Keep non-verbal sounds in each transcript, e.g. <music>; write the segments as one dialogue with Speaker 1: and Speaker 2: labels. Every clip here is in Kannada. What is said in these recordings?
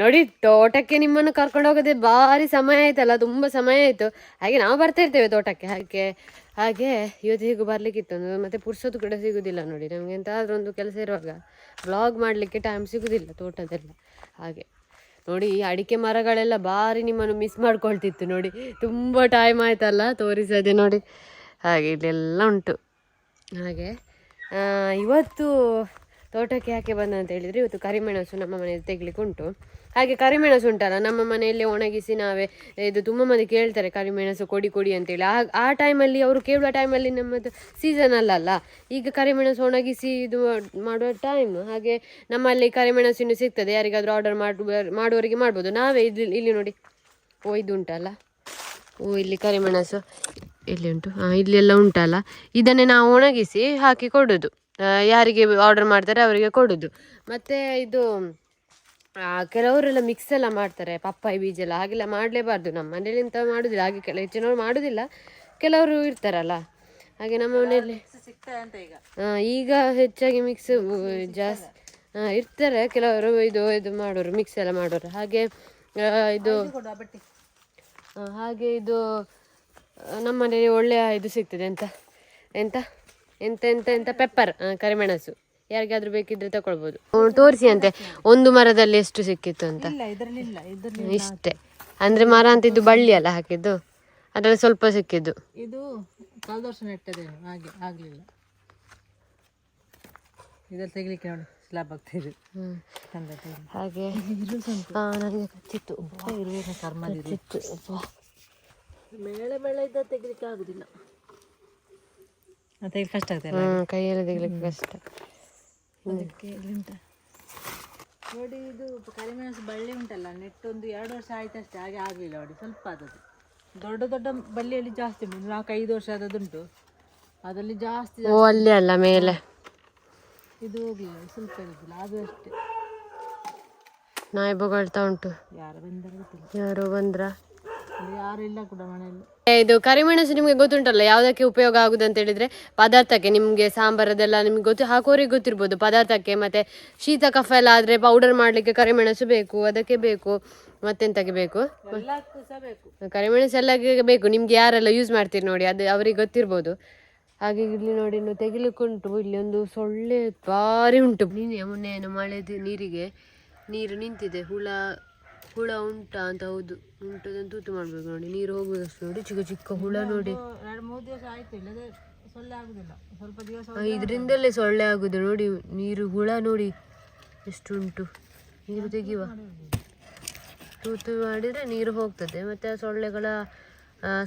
Speaker 1: ನೋಡಿ, ತೋಟಕ್ಕೆ ನಿಮ್ಮನ್ನು ಕರ್ಕೊಂಡು ಹೋಗೋದೇ ಭಾರಿ ಸಮಯ ಆಯ್ತಲ್ಲ, ತುಂಬ ಸಮಯ ಆಯ್ತು. ಹಾಗೆ ನಾವು ಬರ್ತಾ ಇರ್ತೇವೆ ತೋಟಕ್ಕೆ. ಹಾಗೆ ಹಾಗೆ ಇವತ್ತು ಹೀಗೂ ಬರಲಿಕ್ಕಿತ್ತು ಮತ್ತೆ ಪುರ್ಸೊತ್ತು ಕೂಡ ಸಿಗುದಿಲ್ಲ ನೋಡಿ. ನಮಗೆ ಎಂತಾದ್ರೂ ಒಂದು ಕೆಲಸ ಇರುವಾಗ ಬ್ಲಾಗ್ ಮಾಡಲಿಕ್ಕೆ ಟೈಮ್ ಸಿಗುದಿಲ್ಲ ತೋಟದೆಲ್ಲ. ಹಾಗೆ, ನೋಡಿ ಈ ಅಡಿಕೆ ಮರಗಳೆಲ್ಲ ಭಾರಿ ನಿಮ್ಮನ್ನು ಮಿಸ್ ಮಾಡ್ಕೊಳ್ತಿತ್ತು ನೋಡಿ. ತುಂಬ ಟೈಮ್ ಆಯ್ತಲ್ಲ ತೋರಿಸದೆ ನೋಡಿ. ಹಾಗೆ ಇಲ್ಲೆಲ್ಲ ಉಂಟು. ಹಾಗೆ ಇವತ್ತು ತೋಟಕ್ಕೆ ಯಾಕೆ ಬಂದ ಅಂತ ಹೇಳಿದ್ರೆ ಇವತ್ತು ಕರಿಮೆಣಸು ನಮ್ಮ ಮನೆಯಲ್ಲಿ ತೆಗ್ಲಿಕ್ಕೆ ಉಂಟು. ಹಾಗೆ ಕರಿಮೆಣಸು ಉಂಟಲ್ಲ, ನಮ್ಮ ಮನೆಯಲ್ಲಿ ಒಣಗಿಸಿ ನಾವೇ ಇದು ತುಂಬ ಮಂದಿ ಕೇಳ್ತಾರೆ ಕರಿಮೆಣಸು ಕೊಡಿ ಕೊಡಿ ಅಂತೇಳಿ. ಆ ಆ ಟೈಮಲ್ಲಿ ಅವರು ಕೇಳುವ ಟೈಮಲ್ಲಿ ನಮ್ಮದು ಸೀಸನ್ ಅಲ್ಲಲ್ಲ ಈಗ ಕರಿಮೆಣಸು ಒಣಗಿಸಿ ಇದು ಮಾಡುವ ಟೈಮ್ ಹಾಗೆ ನಮ್ಮಲ್ಲಿ ಕರಿಮೆಣಸು ಸಿಗ್ತದೆ, ಯಾರಿಗಾದರೂ ಆರ್ಡರ್ ಮಾಡುವ ಮಾಡುವವರಿಗೆ ಮಾಡ್ಬೋದು. ನಾವೇ ಇಲ್ಲಿ ಇಲ್ಲಿ ನೋಡಿ. ಓ, ಇದು ಉಂಟಲ್ಲ. ಓ, ಇಲ್ಲಿ ಕರಿಮೆಣಸು ಇಲ್ಲಿ ಉಂಟು. ಹಾಂ ಇಲ್ಲೆಲ್ಲ ಉಂಟಲ್ಲ. ಇದನ್ನೇ ನಾವು ಒಣಗಿಸಿ ಹಾಕಿ ಕೊಡೋದು. ಯಾರಿಗೆ ಆರ್ಡರ್ ಮಾಡ್ತಾರೆ ಅವರಿಗೆ ಕೊಡೋದು. ಮತ್ತು ಇದು ಕೆಲವರೆಲ್ಲ ಮಿಕ್ಸ್ ಎಲ್ಲ ಮಾಡ್ತಾರೆ ಪಪ್ಪಾಯಿ ಬೀಜ ಎಲ್ಲ ಹಾಗೆಲ್ಲ ಮಾಡಲೇಬಾರ್ದು. ನಮ್ಮ ಮನೇಲಿ ಎಂತ ಮಾಡೋದಿಲ್ಲ ಹಾಗೆ ಕೆಲ ಹೆಚ್ಚಿನವ್ರು ಮಾಡೋದಿಲ್ಲ ಕೆಲವರು ಇರ್ತಾರಲ್ಲ. ಹಾಗೆ ನಮ್ಮ ಮನೆಯಲ್ಲಿ
Speaker 2: ಈಗ?
Speaker 1: ಹೆಚ್ಚಾಗಿ ಮಿಕ್ಸ್ ಜಾಸ್ತಿ ಇರ್ತಾರೆ. ಕೆಲವರು ಇದು ಇದು ಮಾಡೋರು ಮಿಕ್ಸ್ ಎಲ್ಲ ಮಾಡೋರು. ಹಾಗೆ ಇದು ಹಾಗೆ ಇದು ನಮ್ಮ ಮನೆಯಲ್ಲಿ ಒಳ್ಳೆಯ ಇದು ಸಿಗ್ತದೆ. ಎಂತ ಎಂತ ಎಂತ ಎಂತ ಎಂತ ಪೆಪ್ಪರ್ ಕರಿಮೆಣಸು. ಯಾರಿಗಾದ್ರೂ ಬೇಕಿದ್ರೆ ತಕೊಳ್ಬೋದು. ತೋರಿಸಿ ಅಂತೆ. ಒಂದು ಮರದಲ್ಲಿ ಎಷ್ಟು ಸಿಕ್ಕಿತ್ತು ಅಂತ?
Speaker 2: ಇಲ್ಲ ಇದರಲ್ಲಿ ಇಲ್ಲ ಇದರಲ್ಲಿ
Speaker 1: ಇಷ್ಟೇ. ಅಂದ್ರೆ ಮರ ಅಂತ ಇದು ಬಳ್ಳಿ ಅಲ್ಲ ಹಾಕಿದ್ದು? ಅದರಲ್ಲಿ ಸ್ವಲ್ಪ ಸಿಕ್ಕಿದ್ದು.
Speaker 2: ಇದು ಕಳೆದ ವರ್ಷ ನೆಟ್ಟದೇನು ಹಾಗೆ ಆಗ್ಲಿಲ್ಲ. ಇದ್ರಲ್ಲಿ ತೆಗಿಲಿಕ್ಕೆ ನೋಡಿ ಸ್ಲಾಬ್ ಆಗ್ತಿದೆ.
Speaker 1: ಹಾಗೆ. <laughs> ನನಗೆ ಕಚ್ಚಿತ್ತು.
Speaker 2: ಇರುವಾಗ ಕರ್ಮದಿ
Speaker 1: ಕಚ್ಚಿತ್ತು.
Speaker 2: ಮೇಳೆ ಮೇಳೆ ಇದ್ದ ತೆಗಿಲಿಕ್ಕೆ ಆಗುದಿಲ್ಲ. ತೆಗಿಲಿಕ್ಕೆ ಕಷ್ಟ ಆಗ್ತದೆ
Speaker 1: ಕೈಯಲ್ಲಿ ತೆಗಿಲಿಕ್ಕೆ ಕಷ್ಟ.
Speaker 2: ಅದಕ್ಕೆ ನೋಡಿ ಇದು ಕರಿಮೆಣಸು ಬಳ್ಳಿ ಉಂಟಲ್ಲ ನೆಟ್ಟೊಂದು ಎರಡು ವರ್ಷ ಆಯ್ತಷ್ಟೇ ಹಾಗೆ ಆಗಲಿಲ್ಲ ನೋಡಿ ಸ್ವಲ್ಪ ಆದದ್ದು. ದೊಡ್ಡ ದೊಡ್ಡ ಬಳ್ಳಿಯಲ್ಲಿ ಜಾಸ್ತಿ ಉಂಟು ಐದು ವರ್ಷ ಆದದ್ದುಂಟು ಅದರಲ್ಲಿ ಜಾಸ್ತಿ
Speaker 1: ಓ ಅಲ್ಲೇ ಅಲ್ಲ ಮೇಲೆ.
Speaker 2: ಇದು ಹೋಗಲಿಲ್ಲ ಸ್ವಲ್ಪ ಇರುದಿಲ್ಲ ಅದು ಅಷ್ಟೇ.
Speaker 1: ನಾಯಿ ಬೊಗಳ್ತಾ ಉಂಟು.
Speaker 2: ಯಾರು ಬಂದರು
Speaker 1: ಯಾರು ಬಂದ್ರ?
Speaker 2: ಇಲ್ಲಿ ಯಾರು ಇಲ್ಲ ಕೂಡ ಮನೆಯಲ್ಲಿ.
Speaker 1: ಇದು ಕರಿಮೆಣಸು ನಿಮಗೆ ಗೊತ್ತುಂಟಲ್ಲ ಯಾವುದಕ್ಕೆ ಉಪಯೋಗ ಆಗುದು ಅಂತ ಹೇಳಿದ್ರೆ ಪದಾರ್ಥಕ್ಕೆ ನಿಮಗೆ ಸಾಂಬಾರದೆಲ್ಲ ನಿಮ್ಗೆ ಗೊತ್ತು ಹಾಕೋರಿಗೆ ಗೊತ್ತಿರ್ಬೋದು ಪದಾರ್ಥಕ್ಕೆ ಮತ್ತೆ ಶೀತ ಕಫ ಎಲ್ಲ ಆದ್ರೆ ಪೌಡರ್ ಮಾಡ್ಲಿಕ್ಕೆ ಕರಿಮೆಣಸು ಬೇಕು ಅದಕ್ಕೆ ಬೇಕು ಮತ್ತೆಂತಕ್ಕೆ ಬೇಕು? ಕರಿಮೆಣಸು ಎಲ್ಲ ಬೇಕು ನಿಮ್ಗೆ ಯಾರೆಲ್ಲ ಯೂಸ್ ಮಾಡ್ತೀರಿ ನೋಡಿ ಅದು ಅವರಿಗೆ ಗೊತ್ತಿರ್ಬೋದು. ಹಾಗೆ ಇಲ್ಲಿ ನೋಡಿ ಇನ್ನು ತೆಗಿಲಿಕ್ಕೆ ಉಂಟು ಇಲ್ಲಿ ಒಂದು ಸೊಳ್ಳೆ ಭಾರಿ ಉಂಟು. ನೀನೆ ಮೊನ್ನೆ ಏನು ಮಳೆದು ನೀರಿಗೆ ನೀರು ನಿಂತಿದೆ ಹುಳ ಹುಳ ಉಂಟಾ ಅಂತ ಹೌದು. ಉಂಟು ಅದನ್ನು ತೂತು ಮಾಡ್ಬೇಕು ನೋಡಿ. ನೀರು ಹೋಗುದಷ್ಟು ನೋಡಿ. ಚಿಕ್ಕ ಚಿಕ್ಕ ಹುಳ ನೋಡಿ.
Speaker 2: ಎರಡು ಮೂರು ದಿವಸ ಆಯ್ತು ಇಲ್ಲದೆ ಸೊಳ್ಳೆ ಆಗುದಿಲ್ಲ. ಸ್ವಲ್ಪ ದಿವಸ
Speaker 1: ಆ, ಇದರಿಂದಲೇ ಸೊಳ್ಳೆ ಆಗುದು ನೋಡಿ. ನೀರು ಹುಳ ನೋಡಿ. ಎಷ್ಟು ಉಂಟು. ನೀರು ತೆಗಿಯುವ? ತೂತು ಮಾಡಿದರೆ ನೀರು ಹೋಗ್ತದೆ. ಮತ್ತೆ ಆ ಸೊಳ್ಳೆಗಳ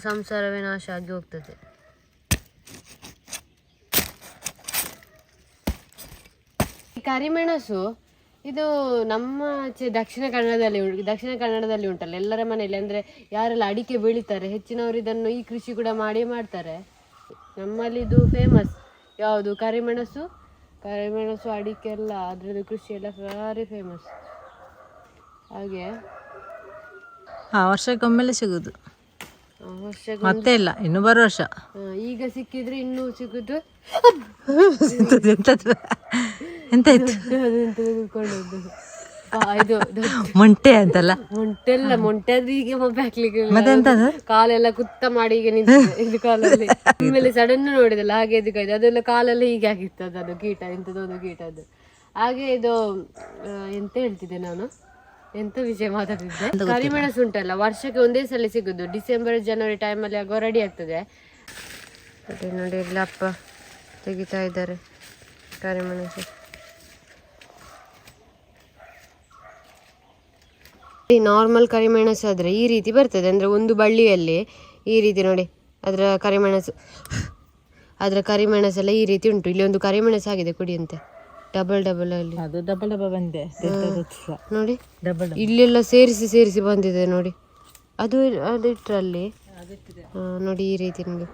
Speaker 1: ಸಂಸಾರವೇ ನಾಶ ಆಗಿ ಹೋಗ್ತದೆ. ಈ ಕರಿಮೆಣಸು ಇದು ನಮ್ಮ ಆಚೆ ದಕ್ಷಿಣ ಕನ್ನಡದಲ್ಲಿ ದಕ್ಷಿಣ ಕನ್ನಡದಲ್ಲಿ ಉಂಟಲ್ಲ ಎಲ್ಲರ ಮನೆಯಲ್ಲಿ ಅಂದ್ರೆ ಯಾರೆಲ್ಲ ಅಡಿಕೆ ಬೆಳಿತಾರೆ ಹೆಚ್ಚಿನವರು ಇದನ್ನು ಈ ಕೃಷಿ ಕೂಡ ಮಾಡಿ ಮಾಡ್ತಾರೆ. ನಮ್ಮಲ್ಲಿ ಇದು ಫೇಮಸ್ ಯಾವುದು? ಕರಿಮೆಣಸು ಕರಿಮೆಣಸು ಅಡಿಕೆ ಎಲ್ಲ ಅದ್ರದ್ದು ಕೃಷಿ ಎಲ್ಲ ಭಾರಿ ಫೇಮಸ್ ಹಾಗೆ?
Speaker 2: ಹಾ ವರ್ಷಕ್ಕೊಮ್ಮೆಲೆ ಸಿಗುದು.
Speaker 1: ಆ, ವರ್ಷಕ್ಕೆ
Speaker 2: ಮತ್ತೆ ಇಲ್ಲ ಇನ್ನು ಬರೋ ವರ್ಷ.
Speaker 1: ಆ, ಈಗ ಸಿಕ್ಕಿದ್ರೆ ಇನ್ನೂ ಸಿಗುದು.
Speaker 2: ಎಂತದು ಎಂತದು ಎಂತ ಇತ್ತು
Speaker 1: ಅದನ್ನ ತೆಗೆದುಕೊಳ್ಳೋದು ಆ, ಇದು
Speaker 2: ಮೊಂಟೆ ಅಂತಲ್ಲ?
Speaker 1: ಮೊಂಟೆಲ್ಲ ಮೊಂಟೆ ಆದ್ರೆ ಈಗ ಮೊಬ್ಬೆ ಹಾಕ್ಲಿಕ್ಕೆ ಕಾಲೆಲ್ಲ ಕುತ್ತ ಮಾಡಿ ಈಗ ನಿಂತು ಕಾಲಲ್ಲಿ. ಆಮೇಲೆ ಸಡನ್ ನೋಡಿದಲ್ಲ ಹಾಗೆ ಎದ್ದುಕಾಯ್ತು ಅದೆಲ್ಲ ಕಾಲೆಲ್ಲ ಹೀಗೆ ಆಗಿತ್ತು ಅದು ಕೀಟ ಎಂಥದೊಂದು ಕೀಟ ಅದು. ಹಾಗೆ ಇದು ಎಂತ ಹೇಳ್ತಿದ್ದೆ ನಾನು? ಎಂತ ವಿಷಯ ಮಾತಾಡ್ತಿದ್ದೆ? ಕರಿಮೆಣಸು ಉಂಟಲ್ಲ ವರ್ಷಕ್ಕೆ ಒಂದೇ ಸಲ ಸಿಗುದು. ಡಿಸೆಂಬರ್ ಜನವರಿ ಟೈಮಲ್ಲಿ ಆಗುವ ರೆಡಿ ಆಗ್ತದೆ. ಅದೇ ನೋಡಿ ಇಲ್ಲಪ್ಪ ತೆಗಿತಾ ಇದ್ದಾರೆ ಕರಿಮೆಣಸು. ನಾರ್ಮಲ್ ಕರಿಮೆಣಸು ಆದರೆ ಈ ರೀತಿ ಬರ್ತದೆ. ಅಂದರೆ ಒಂದು ಬಳ್ಳಿಯಲ್ಲಿ ಈ ರೀತಿ ನೋಡಿ ಅದರ ಕರಿಮೆಣಸು ಅದರ ಕರಿಮೆಣಸೆಲ್ಲ ಈ ರೀತಿ ಉಂಟು. ಇಲ್ಲಿ ಒಂದು ಕರಿಮೆಣಸು ಆಗಿದೆ ಕುಡಿಯಂತೆ ಡಬಲ್ ಡಬಲ್ ಅಲ್ಲಿ.
Speaker 2: ಅದು ಡಬಲ್ ಡಬಲ್ ಬಂದೆ.
Speaker 1: ನೋಡಿ.
Speaker 2: ಡಬಲ್
Speaker 1: ಇಲ್ಲೆಲ್ಲ ಸೇರಿಸಿ ಸೇರಿಸಿ ಬಂದಿದೆ ನೋಡಿ. ಅದು ಅದು ಇಟ್ರಲ್ಲಿ.
Speaker 2: ಅದಿಟ್ಟಿದೆ
Speaker 1: ನೋಡಿ ಈ ರೀತಿ ನೋಡಿ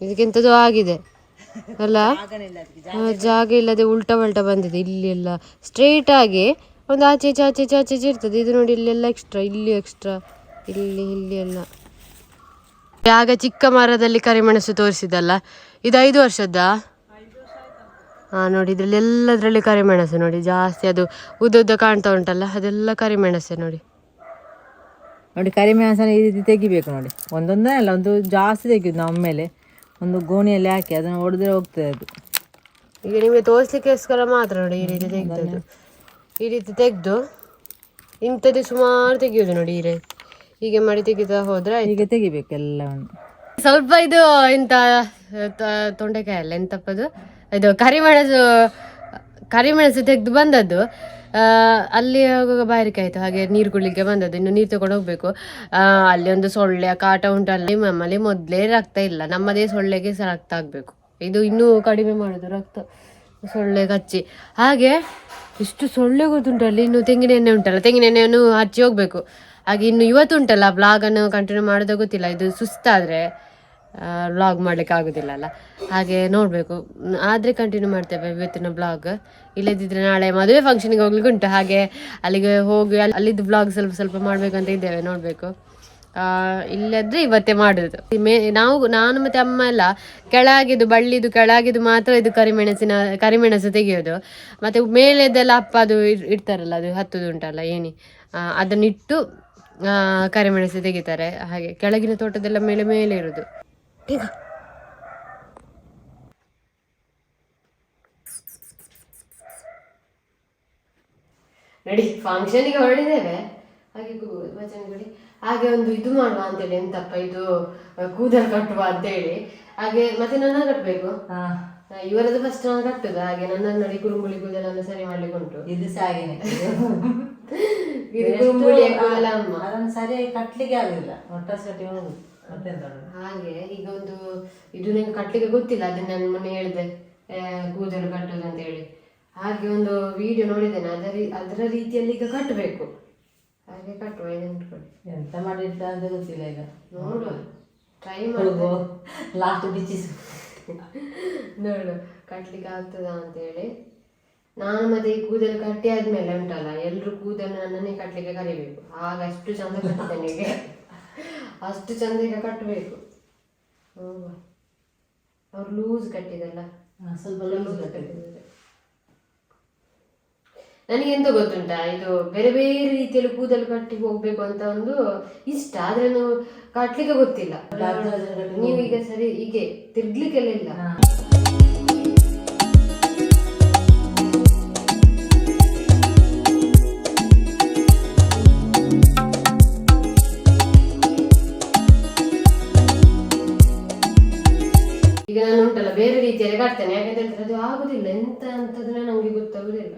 Speaker 1: ಇದಕ್ಕೆಂಥದ್ದು ಆಗಿದೆ. ಅಲ್ಲ? ಜಾಗ ಇಲ್ಲದೆ ಉಲ್ಟಾ ಪಲ್ಟಾ ಬಂದಿದೆ. ಇಲ್ಲಿ ಎಲ್ಲ ಸ್ಟ್ರೈಟ್ ಆಗಿ ಒಂದು ಆಚೆ ಈಚೆ ಆಚೆ ಈಚೆ ಆಚೆ ಈಚೆ ಇರ್ತದೆ. ಇದು ನೋಡಿ ಇಲ್ಲೆಲ್ಲ ಎಕ್ಸ್ಟ್ರಾ ಇಲ್ಲಿ ಎಕ್ಸ್ಟ್ರಾ ಇಲ್ಲಿ ಇಲ್ಲಿ ಎಲ್ಲ. ಆಗ ಚಿಕ್ಕ ಮರದಲ್ಲಿ ಕರಿಮೆಣಸು ತೋರಿಸಿದಲ್ಲ ಇದು ಐದು ವರ್ಷದ್ದಾ? ಆ, ನೋಡಿ ಇದರಲ್ಲಿ ಎಲ್ಲದರಲ್ಲಿ ಕರಿಮೆಣಸು ನೋಡಿ ಜಾಸ್ತಿ ಅದು ಉದ್ದ ಉದ್ದ ಕಾಣ್ತಾ ಉಂಟಲ್ಲ ಅದೆಲ್ಲ ಕರಿಮೆಣಸೆ ನೋಡಿ.
Speaker 2: ನೋಡಿ ಕರಿಮೆಣಸನ್ನು ಈ ರೀತಿ ತೆಗಿಬೇಕು ನೋಡಿ. ಒಂದೊಂದೇ ಅಲ್ಲ ಒಂದು ಜಾಸ್ತಿ ತೆಗೆಯುದು ನಾವು ಒಮ್ಮೆಲೆ. ಒಂದು ಗೋಣಿಯಲ್ಲಿ ಹಾಕಿ ಅದನ್ನು ಹೊಡೆದ್ರೆ ಹೋಗ್ತದೆ ಅದು.
Speaker 1: ಈಗ ನಿಮಗೆ ತೋರಿಸ್ಲಿಕ್ಕೋಸ್ಕರ ಮಾತ್ರ ನೋಡಿ ಈ ರೀತಿ ತೆಗ್ದದ್ದು ಈ ರೀತಿ ತೆಗೆದು ಇಂಥದ್ದು ಸುಮಾರು ತೆಗಿಯೋದು ನೋಡಿ ಹೀಗೆ ಮಾಡಿ ತೆಗಿತಾ ಹೋದ್ರೆ
Speaker 2: ಹೀಗೆ ತೆಗಿಬೇಕು ಎಲ್ಲವನ್ನು.
Speaker 1: ಸ್ವಲ್ಪ ಇದು ಇಂಥ ತೊಂಡೆಕಾಯಿ ಅಲ್ಲ ಎಂತಪ್ಪದು? ಇದು ಕರಿಮೆಣಸು ಕರಿಮೆಣಸು ತೆಗೆದು ಬಂದದ್ದು. ಅಲ್ಲಿ ಹೋಗುವಾಗ ಬಾರಿಕೆ ಆಯ್ತು ಹಾಗೆ ನೀರು ಕುಡ್ಲಿಕ್ಕೆ ಬಂದದ್ದು. ಇನ್ನು ನೀರು ತಗೊಂಡು ಹೋಗ್ಬೇಕು. ಆ, ಅಲ್ಲಿ ಒಂದು ಸೊಳ್ಳೆ ಕಾಟ ಉಂಟು ಅಲ್ಲಿ ನಮ್ಮಲ್ಲಿ ಮೊದಲೇ ರಕ್ತ ಇಲ್ಲ. ನಮ್ಮದೇ ಸೊಳ್ಳೆಗೆ ಸಹ ರಕ್ತ ಆಗಬೇಕು. ಇದು ಇನ್ನೂ ಕಡಿಮೆ ಮಾಡೋದು ರಕ್ತ ಸೊಳ್ಳೆ ಕಚ್ಚಿ. ಹಾಗೆ ಇಷ್ಟು ಸೊಳ್ಳೆ ಗೊತ್ತುಂಟು ಅಲ್ಲಿ ಇನ್ನು ತೆಂಗಿನ ಎಣ್ಣೆ ಉಂಟಲ್ಲ ತೆಂಗಿನ ಎಣ್ಣೆಯನ್ನು ಹಚ್ಚಿ ಹೋಗ್ಬೇಕು. ಹಾಗೆ ಇನ್ನು ಇವತ್ತು ಉಂಟಲ್ಲ ಬ್ಲಾಗನ್ನು ಕಂಟಿನ್ಯೂ ಮಾಡೋದು ಗೊತ್ತಿಲ್ಲ, ಇದು ಸುಸ್ತಾದರೆ ಬ್ಲಾಗ್ ಮಾಡಲಿಕ್ಕೆ ಆಗೋದಿಲ್ಲ ಅಲ್ಲ. ಹಾಗೆ ನೋಡಬೇಕು. ಆದರೆ ಕಂಟಿನ್ಯೂ ಮಾಡ್ತೇವೆ ಇವತ್ತಿನ ಬ್ಲಾಗ್ ಇಲ್ಲದಿದ್ದರೆ ನಾಳೆ ಮದುವೆ ಫಂಕ್ಷನ್ಗೆ ಹೋಗ್ಲಿಕ್ಕೆ ಉಂಟು ಹಾಗೆ ಅಲ್ಲಿಗೆ ಹೋಗಿ ಅಲ್ಲಿ- ಅಲ್ಲಿದ್ದು ಬ್ಲಾಗ್ ಸ್ವಲ್ಪ ಸ್ವಲ್ಪ ಮಾಡಬೇಕು ಅಂತ ಇದ್ದೇವೆ, ನೋಡಬೇಕು. ಇಲ್ಲದ್ರೆ ಇವತ್ತೇ ಮಾಡುದು. ಮೇ ನಾವು ನಾನು ಮತ್ತೆ ಅಮ್ಮ ಎಲ್ಲ ಕೆಳಗಿದು ಬಳ್ಳಿದು ಕೆಳಗಿದು ಮಾತ್ರ ಇದು ಕರಿಮೆಣಸಿನ ಕರಿಮೆಣಸು ತೆಗೆಯೋದು. ಮತ್ತೆ ಮೇಲೆದೆಲ್ಲ ಅಪ್ಪ ಅದು ಇಡ್- ಇಡ್ತಾರಲ್ಲ ಅದು ಹತ್ತುದು ಉಂಟಲ್ಲ ಏನಿ ಅದನ್ನಿಟ್ಟು ಆ, ಕರಿಮೆಣಸು ತೆಗಿತಾರೆ. ಹಾಗೆ ಕೆಳಗಿನ ತೋಟದೆಲ್ಲ ಮೇಲೆ ಮೇಲೆ ಇರುದು. ನಡಿ ಫಂಕ್ಷನ್ಗೆ ಹೊರಡಿದ್ದೇವೆ. ಹಾಗೆ ವಚನಗುಡಿ ಹಾಗೆ ಒಂದು ಇದು ಮಾಡುವ ಅಂತೇಳಿ ಎಂತಪ್ಪ ಇದು ಕೂದಲು ಕಟ್ಟುವ ಅಂತೇಳಿ. ಹಾಗೆ ಮತ್ತೆ ನನ್ನ ಕಟ್ಟಬೇಕು ಇವರದ್ದು ಫಸ್ಟ್ ನಾನು ಕಟ್ಟುದು ಹಾಗೆ ನನ್ನ ನಡಿ ಕುರುಂಬುಳಿ ಕೂದಲನ್ನು ಸರಿ ಮಾಡ್ಲಿಕ್ಕೆ ಉಂಟು
Speaker 2: ಇದು ಸಹ ಹಾಗೇನೆ <laughs>
Speaker 1: ಇದು ಕುರುಂಬುಳಿಯ ಕೂದಲ ಅಮ್ಮ
Speaker 2: ಅದನ್ನು ಸರಿಯಾಗಿ ಕಟ್ಲಿಕ್ಕೆ ಆಗಲಿಲ್ಲ ಒಟ್ಟ ಸರಿ ಹೋಗುದು.
Speaker 1: ಹಾಗೆ ಈಗ ಒಂದು ಇದು ನಂಗೆ ಕಟ್ಲಿಕ್ಕೆ ಗೊತ್ತಿಲ್ಲ ಅದನ್ನ ನಾನು ಮೊನ್ನೆ ಹೇಳಿದೆ ಕೂದಲು ಕಟ್ಟುದು ಅಂತ ಹೇಳಿ ಹಾಗೆ ಒಂದು ವಿಡಿಯೋ ನೋಡಿದ್ದೇನೆ ಅದರ ಅದರ ರೀತಿಯಲ್ಲಿ ಈಗ ಕಟ್ಟಬೇಕು. ಹಾಗೆ ಕಟ್ಟುವ ನೆನ್ಕೊಂಡು
Speaker 2: ಎಂತ ಮಾಡಿದ್ದ ಅಂತ ಗೊತ್ತಿಲ್ಲ ಈಗ.
Speaker 1: ನೋಡುವ ಟ್ರೈ
Speaker 2: ಮಾಡುವ
Speaker 1: ಮಾಡಿ
Speaker 2: ಲಾಸ್ಟ್ ಬಿಚ್ಚಿಸು
Speaker 1: ನೋಡು ಕಟ್ಲಿಕ್ಕೆ ಆಗ್ತದಾ ಅಂತೇಳಿ ನಾನು ಮತ್ತೆ ಈ ಕೂದಲು ಕಟ್ಟಿ ಆದ್ಮೇಲೆ ಉಂಟಲ್ಲ ಎಲ್ಲರೂ ಕೂದಲು ನನ್ನನ್ನೇ ಕಟ್ಲಿಕ್ಕೆ ಕರಿಬೇಕು. ಆಗ ಅಷ್ಟು ಚಂದ ಕಟ್ತೇನೆ ಈಗ. ಅಷ್ಟು ಚಂದ ಈಗ ಕಟ್ಟಬೇಕು ಅವ್ರು ಲೂಸ್ ಕಟ್ಟಿದಲ್ಲ.
Speaker 2: ಸ್ವಲ್ಪ ಲೂಸ್ ಕಟ್ಟಿದ್ದು
Speaker 1: ನನಗೆ ಎಂತ ಗೊತ್ತುಂಟಾ ಇದು ಬೇರೆ ಬೇರೆ ರೀತಿಯಲ್ಲಿ ಕೂದಲು ಕಟ್ಟಿ ಹೋಗ್ಬೇಕು ಅಂತ ಒಂದು ಇಷ್ಟ ಆದ್ರೆ ನಾವು ಕಟ್ಲಿಕ್ಕೆ ಗೊತ್ತಿಲ್ಲ. ನೀವು ಈಗ ಸರಿ ಹೀಗೆ ತಿರ್ಗ್ಲಿಕ್ಕೆಲ್ಲ ಇಲ್ಲ. ಈಗ ನಾನು ಉಂಟಲ್ಲ ಬೇರೆ ರೀತಿಯಲ್ಲಿ ಕಟ್ತೇನೆ ಯಾಕಂತ ಹೇಳಿದ್ರೆ ಅದು ಆಗುದಿಲ್ಲ ಎಂತ ಅಂತದ್ರೆ ನಮ್ಗೆ ಗೊತ್ತಾಗುದಿಲ್ಲ.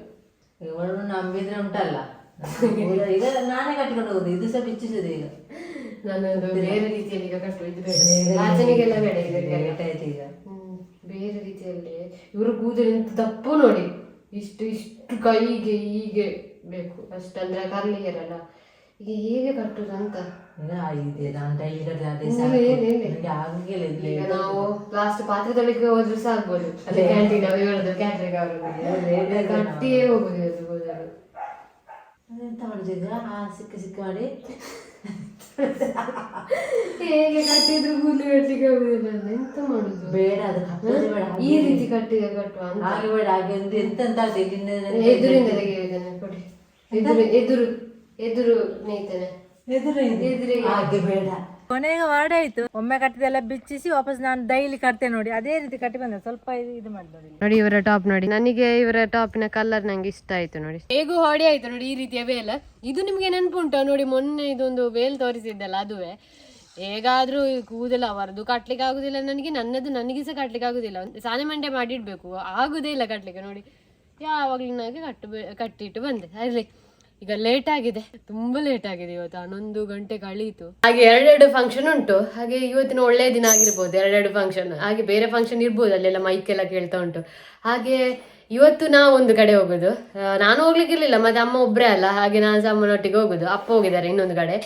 Speaker 2: ಇವಳು ನಂಬಿದ್ರೆ ಉಂಟಲ್ಲ. ಈಗ ನಾನೇ ಕಟ್ಕೊಂಡು ಹೋಗುದು ಇದು ಸಹ ಬಿಚ್ಚಿಸುದು ಈಗ
Speaker 1: ನಾನೊಂದು ಬೇರೆ ರೀತಿಯಲ್ಲಿ ಈಗ ಇದು ಬೇಡ. ಆಚನೆಗೆಲ್ಲ ಬೇಡ ಇದಕ್ಕೆಲ್ಲ.
Speaker 2: ಲೇಟ್ ಆಯ್ತು ಈಗ.
Speaker 1: ಬೇರೆ ರೀತಿಯಲ್ಲಿ. ಇವರು ಕೂದಲು ಎಂತ ದಪ್ಪು ನೋಡಿ. ಇಷ್ಟು ಇಷ್ಟು ಕೈಗೆ ಹೀಗೆ ಬೇಕು. ಅಷ್ಟಂದ್ರೆ ಕರ್ಲಿಗೆ ಹೇರ್ ಅಲ್ಲ ಈಗ ಹೇಗೆ ಕಟ್ಟುದು ಅಂತ.
Speaker 2: ಈಗ ಅದೇ
Speaker 1: ನಾವು ಲಾಸ್ಟ್ ಪಾತ್ರೆ ತೊಳಿಕೆ ಹೋದ್ರು ಸಾಕ್ಬೋದು. ಅಲ್ಲಿ ಕ್ಯಾಂಟೀನ್ ಹೇಳುದು ಕ್ಯಾಟ್ರಿಂಗ್ ಅವರು ಕಟ್ಟಿಯೇ ಹೋಗುದು ಅದು ಕೂದಲು
Speaker 2: ಎಂತ ಮಾಡುದು ಈಗ ಆ ಸಿಕ್ಕ ಸಿಕ್ಕ ಮಾಡಿ.
Speaker 1: ಹೇಗೆ ಕಟ್ಟಿದ್ರು ಕೂದಲು ಕಟ್ಟಲಿಕ್ಕೆ ಆಗುದಿಲ್ಲ ಎಂತ ಮಾಡುದು?
Speaker 2: ಬೇಡ ಅದು ಕಟ್ಟೋದೇ ಬೇಡ.
Speaker 1: ಈ ರೀತಿ ಕಟ್ಟಿದ ಕಟ್ಟುವ
Speaker 2: ಹಾಗೆ ಬೇಡ ಹಾಗೆ ಒಂದು ಎಂತ ಅಂತ ಆಗ್ತದೆ
Speaker 1: ಎದುರಿಂದ ತೆಗೆಯುವುದನ್ನು ಕೊಡಿ. ಎದುರು ಎದುರು. ಎದುರು ನೇಯ್ತೇನೆ
Speaker 2: ಎದುರು
Speaker 1: ಎದುರಿಗೆ.
Speaker 2: ಹಾಗೆ ಬೇಡ. ಕೊನೆಗೆ ವಾಡ ಆಯ್ತು. ಒಮ್ಮೆ ಕಟ್ಟಿದೆಲ್ಲ ಬಿಚ್ಚಿಸಿ ವಾಪಸ್ ನಾನು ಡೈಲಿ ಕಟ್ತೇನೆ ನೋಡಿ. ಅದೇ ರೀತಿ ಕಟ್ಟಿ ಬಂದೆ. ಸ್ವಲ್ಪ ಇದು ಇದು ಮಾಡಿ ನೋಡಿ
Speaker 1: ನೋಡಿ ಇವರ ಟಾಪ್ ನೋಡಿ. ನನಗೆ ಇವರ ಟಾಪಿನ ಕಲರ್ ನಂಗೆ ಇಷ್ಟ ಆಯ್ತು ನೋಡಿ. ಹೇಗೂ ಹೊಡಿ ಆಯ್ತು ನೋಡಿ ಈ ರೀತಿಯ ವೇಲ್ ಇದು ನಿಮ್ಗೆ ನೆನಪುಂಟು ನೋಡಿ ಮೊನ್ನೆ ಇದೊಂದು ವೇಲ್ ತೋರಿಸಿದ್ದಲ್ಲ ಅದುವೇ. ಹೇಗಾದ್ರೂ ಈ ಕೂದಲು ಅವರದು ಕಟ್ಲಿಕ್ಕೆ ಆಗುದಿಲ್ಲ ನನಗೆ ನನ್ನದು ನನಗೆ ಸಹ ಕಟ್ಲಿಕ್ಕೆ ಆಗುದಿಲ್ಲ. ಸಾನೆ ಮಂಡೆ ಮಾಡಿಡ್ಬೇಕು. ಆಗುದೇ ಇಲ್ಲ ಕಟ್ಲಿಕ್ಕೆ ನೋಡಿ. ಯಾವಾಗ್ಲಿನಾಗೆ ಕಟ್ಟು ಕಟ್ಟಿಟ್ಟು ಬಂದೆ. ಅರ್ಲಿ ಈಗ ಲೇಟ್ ಆಗಿದೆ. ತುಂಬಾ ಲೇಟ್ ಆಗಿದೆ ಇವತ್ತು, ಹನ್ನೊಂದು ಗಂಟೆ ಕಳೀತು. ಹಾಗೆ ಎರಡೆರಡು ಫಂಕ್ಷನ್ ಉಂಟು. ಹಾಗೆ ಇವತ್ತಿನ ಒಳ್ಳೆ ದಿನ ಆಗಿರ್ಬೋದು, ಎರಡೆರಡು ಫಂಕ್ಷನ್ ಹಾಗೆ ಬೇರೆ ಫಂಕ್ಷನ್ ಇರ್ಬೋದು, ಅಲ್ಲೆಲ್ಲ ಮೈಕ್ ಎಲ್ಲ ಕೇಳ್ತಾ ಉಂಟು. ಹಾಗೆ ಇವತ್ತು ನಾವು ಒಂದು ಕಡೆ ಹೋಗೋದು. ನಾನು ಹೋಗ್ಲಿಕ್ಕಿರ್ಲಿಲ್ಲ, ಮತ್ತೆ ಅಮ್ಮ ಒಬ್ಬರೇ ಅಲ್ಲ. ಹಾಗೆ ನಾನು ಸಹ ಅಮ್ಮನೊಟ್ಟಿಗೆ ಹೋಗೋದು. ಅಪ್ಪ ಹೋಗಿದ್ದಾರೆ ಇನ್ನೊಂದು ಕಡೆ.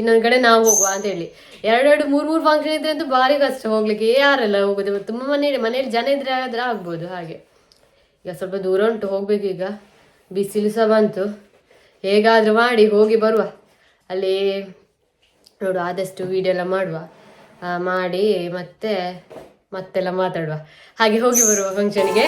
Speaker 1: ಇನ್ನೊಂದು ಕಡೆ ನಾವು ಹೋಗುವ ಅಂತ ಹೇಳಿ. ಎರಡೆರಡು, ಮೂರು ಮೂರು ಫಂಕ್ಷನ್ ಇದ್ರೆ ಅಂತೂ ಭಾರಿ ಕಷ್ಟ ಹೋಗ್ಲಿಕ್ಕೆ. ಯಾರೆಲ್ಲ ಹೋಗೋದು? ತುಂಬ ಮನೆಯಲ್ಲಿ ಮನೆಯಲ್ಲಿ ಜನ ಇದ್ರೆ ಆದ್ರೆ ಆಗ್ಬೋದು ಹಾಗೆ. ಈಗ ಸ್ವಲ್ಪ ದೂರ ಉಂಟು ಹೋಗ್ಬೇಕು ಈಗ ಬಿಸಿಲು ಸಹ ಬಂತು. ಹೇಗಾದರೂ ಮಾಡಿ ಹೋಗಿ ಬರುವ. ಅಲ್ಲಿ ನೋಡು, ಆದಷ್ಟು ವೀಡಿಯೋ ಎಲ್ಲ ಮಾಡುವ. ಮಾಡಿ ಮತ್ತೆ ಮತ್ತೆಲ್ಲ ಮಾತಾಡುವ. ಹಾಗೆ ಹೋಗಿ ಬರುವ ಫಂಕ್ಷನ್ಗೆ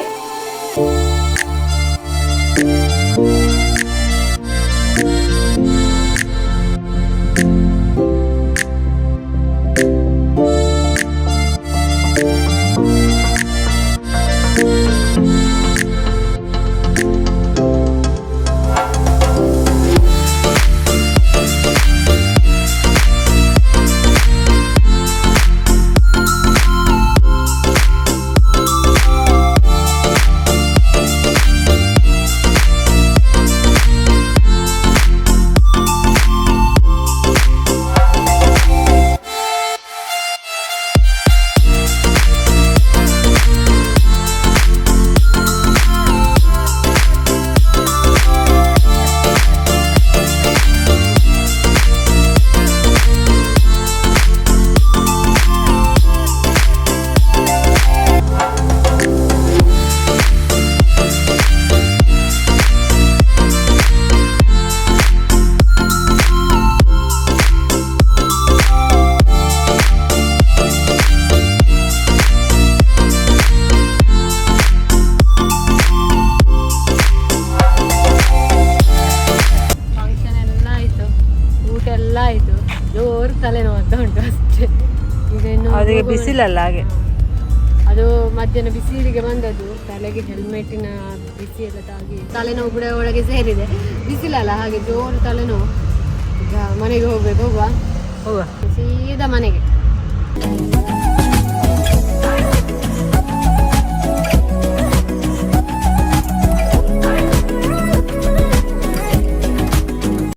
Speaker 2: ಬಿಸಿಲಲ್ಲ ಹಾಗೆ.
Speaker 1: ಅದು ಮಧ್ಯಾಹ್ನ ಬಿಸಿಲಿಗೆ ಬಂದದ್ದು ತಲೆಗೆ ಹೆಲ್ಮೆಟ್ಟಿನ ಬಿಸಿ ಎಲ್ಲ ತಾಗಿ ತಲೆನೋವು ಕೂಡ ಒಳಗೆ ಸೇರಿದೆ. ಬಿಸಿಲಲ್ಲ ಹಾಗೆ ಜೋರು ತಲೆನೋವು. ಈಗ ಮನೆಗೆ ಹೋಗ್ಬೇಕು ಹೋಗುವ?
Speaker 2: ಹೋಗುವ.
Speaker 1: ಸೀದಾ ಮನೆಗೆ.